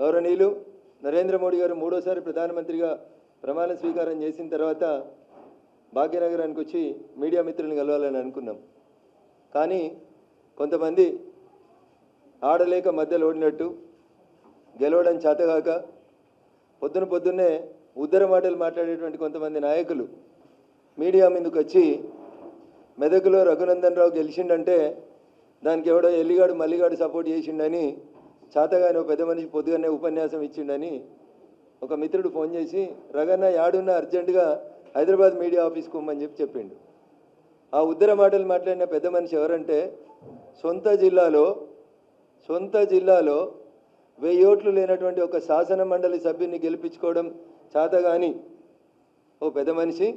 గౌరవనీయులు నరేంద్ర మోడీ గారు మూడోసారి ప్రధానమంత్రిగా ప్రమాణ స్వీకారం చేసిన తర్వాత భాగ్యనగరానికి వచ్చి మీడియా మిత్రులను కలవాలని అనుకున్నాం. కానీ కొంతమంది ఆడలేక మధ్యలో ఓడినట్టు గెలవడం చేతగాక పొద్దున పొద్దున్నే ఉద్దర మాటలు మాట్లాడేటువంటి కొంతమంది నాయకులు మీడియా మీదకి వచ్చి మెదకులో రఘునందన్ రావు గెలిచిండంటే దానికి ఎవడో ఎల్లిగాడు మల్లిగాడు సపోర్ట్ చేసిండని చేతగాని ఒక పెద్ద మనిషి పొద్దుగానే ఉపన్యాసం ఇచ్చిండని ఒక మిత్రుడు ఫోన్ చేసి రగన్న యాడున్న అర్జెంటుగా హైదరాబాద్ మీడియా ఆఫీస్కి ఉమ్మని చెప్పి చెప్పిండు. ఆ ఉద్దర మాటలు మాట్లాడిన పెద్ద మనిషి ఎవరంటే సొంత జిల్లాలో సొంత జిల్లాలో వెయ్యి ఓట్లు లేనటువంటి ఒక శాసన మండలి సభ్యుని గెలిపించుకోవడం చాతగాని. ఓ పెద్ద మనిషి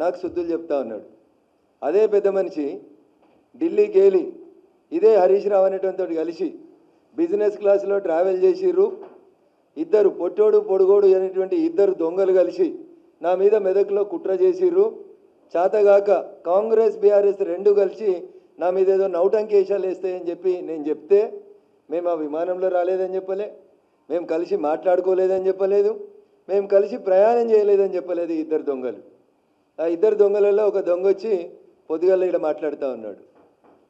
నాకు శుద్ధులు చెప్తా ఉన్నాడు. అదే పెద్ద మనిషి ఢిల్లీ గేలి ఇదే హరీష్ రావు అనేటువంటి కలిసి బిజినెస్ క్లాస్లో ట్రావెల్ చేసిర్రు. ఇద్దరు పొట్టోడు పొడుగోడు అనేటువంటి ఇద్దరు దొంగలు కలిసి నా మీద మెదక్లో కుట్ర చేసిర్రు. చాతగాక కాంగ్రెస్ బీఆర్ఎస్ రెండు కలిసి నా మీద ఏదో నౌటంకేశాలు వేస్తాయని చెప్పి నేను చెప్తే మేము ఆ విమానంలో రాలేదని చెప్పలే. మేము కలిసి మాట్లాడుకోలేదని చెప్పలేదు. మేము కలిసి ప్రయాణం చేయలేదని చెప్పలేదు ఇద్దరు దొంగలు. ఆ ఇద్దరు దొంగలలో ఒక దొంగ వచ్చి పొద్దుగల ఇక్కడ మాట్లాడుతూ ఉన్నాడు.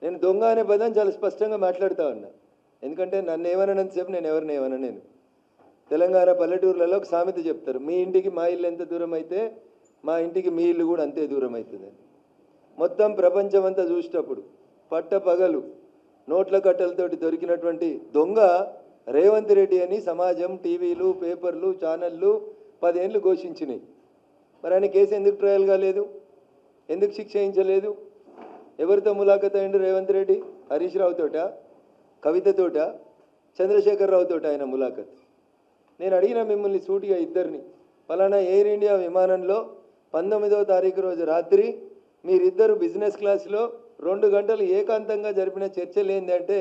నేను దొంగ అనే పదం చాలా స్పష్టంగా మాట్లాడుతూ ఉన్నా. ఎందుకంటే నన్ను ఏమనంతసేపు నేను ఎవరిని ఏమన్నా నేను తెలంగాణ పల్లెటూర్లలో ఒక సామెత చెప్తారు మీ ఇంటికి మా ఇల్లు ఎంత దూరం అయితే మా ఇంటికి మీ ఇల్లు కూడా అంతే దూరం అవుతుందని మొత్తం ప్రపంచం అంతా చూసేటప్పుడు పట్ట పగలు నోట్ల కట్టలతోటి దొరికినటువంటి దొంగ రేవంత్ రెడ్డి అని సమాజం టీవీలు పేపర్లు ఛానళ్ళు పదేళ్ళు ఘోషించినాయి. మరి ఆయన కేసు ఎందుకు ట్రయల్ కాలేదు? ఎందుకు శిక్ష వేయించలేదు? ఎవరితో ములాఖత్ అయ్యిండు రేవంత్ రెడ్డి? హరీష్ రావుతోట? కవితతోట చంద్రశేఖర్ రావుతోట ఆయన ములాఖత్. నేను అడిగిన మిమ్మల్ని సూటిగా ఇద్దరిని ఫలానా ఎయిర్ ఇండియా విమానంలో పంతొమ్మిదవ తారీఖు రోజు రాత్రి మీరిద్దరు బిజినెస్ క్లాస్లో రెండు గంటలు ఏకాంతంగా జరిపిన చర్చలు ఏంటంటే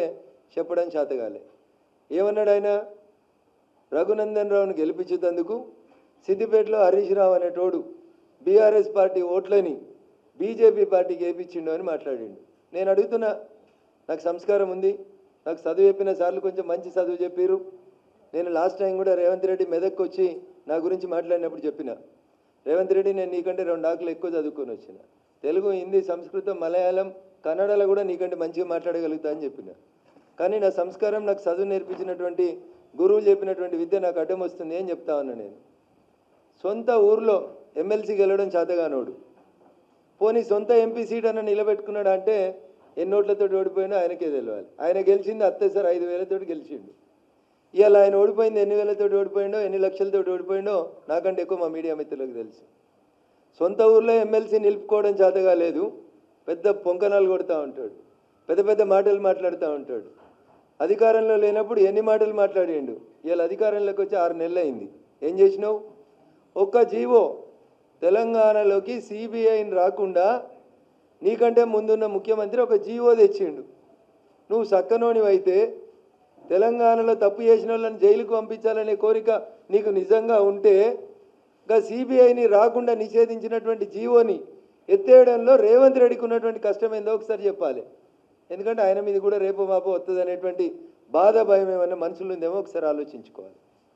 చెప్పడం చేతగాలే ఏమన్నాడు ఆయన? రఘునందన్ రావును గెలిపించేందుకు సిద్దిపేటలో హరీష్ రావు అనేటోడు బీఆర్ఎస్ పార్టీ ఓట్లని బీజేపీ పార్టీకి గెలిపించిండు అని మాట్లాడిండు. నేను అడుగుతున్నా నాకు సంస్కారం ఉంది నాకు చదువు చెప్పిన సార్లు కొంచెం మంచి చదువు చెప్పారు నేను లాస్ట్ టైం కూడా రేవంత్ రెడ్డి మెదక్కి వచ్చి నా గురించి మాట్లాడినప్పుడు చెప్పిన. రేవంత్ రెడ్డి నేను నీకంటే రెండు ఆకులు ఎక్కువ చదువుకొని వచ్చిన. తెలుగు హిందీ సంస్కృతం మలయాళం కన్నడలో కూడా నీకంటే మంచిగా మాట్లాడగలుగుతా అని చెప్పిన. కానీ నా సంస్కారం నాకు చదువు నేర్పించినటువంటి గురువులు చెప్పినటువంటి విద్య నాకు అడ్డం వస్తుంది అని చెప్తా ఉన్నా నేను. సొంత ఊర్లో ఎమ్మెల్సీ గెలవడం చేతగానోడు. పోనీ సొంత ఎంపీ సీట్ అన్న నిలబెట్టుకున్నాడు అంటే ఎన్ని ఓట్లతో ఓడిపోయినా ఆయనకే తెలియాలి ఆయన గెలిచింది అత్తే సార్ ఐదు వేలతో గెలిచిండు. ఇవాళ ఆయన ఓడిపోయింది ఎన్ని వేలతో ఓడిపోయిండో ఎన్ని లక్షలతో ఓడిపోయిండో నాకంటే ఎక్కువ మా మీడియా మిత్రులకు తెలుసు. సొంత ఊర్లో ఎమ్మెల్సీ నిలుపుకోవడం చేతగా లేదు. పెద్ద పొంకనాలు కొడుతూ ఉంటాడు. పెద్ద పెద్ద మాటలు మాట్లాడుతూ ఉంటాడు. అధికారంలో లేనప్పుడు ఎన్ని మాటలు మాట్లాడిండు? ఇవాళ అధికారంలోకి వచ్చి ఆరు నెలలు అయింది ఏం చేసినావు? ఒక్క జీవో తెలంగాణలోకి సిబిఐని రాకుండా నీకంటే ముందున్న ముఖ్యమంత్రి ఒక జీవో తెచ్చిండు. నువ్వు సక్కనోనివైతే తెలంగాణలో తప్పు చేసిన వాళ్ళని జైలుకు పంపించాలనే కోరిక నీకు నిజంగా ఉంటే ఇంకా సిబిఐని రాకుండా నిషేధించినటువంటి జీవోని ఎత్తేయడంలో రేవంత్ రెడ్డికి ఉన్నటువంటి కష్టం ఏందో ఒకసారి చెప్పాలి. ఎందుకంటే ఆయన మీద కూడా రేపు మాపు వస్తుంది అనేటువంటి బాధ భయం ఏమన్నా మనసులో ఉందేమో ఒకసారి ఆలోచించుకోవాలి.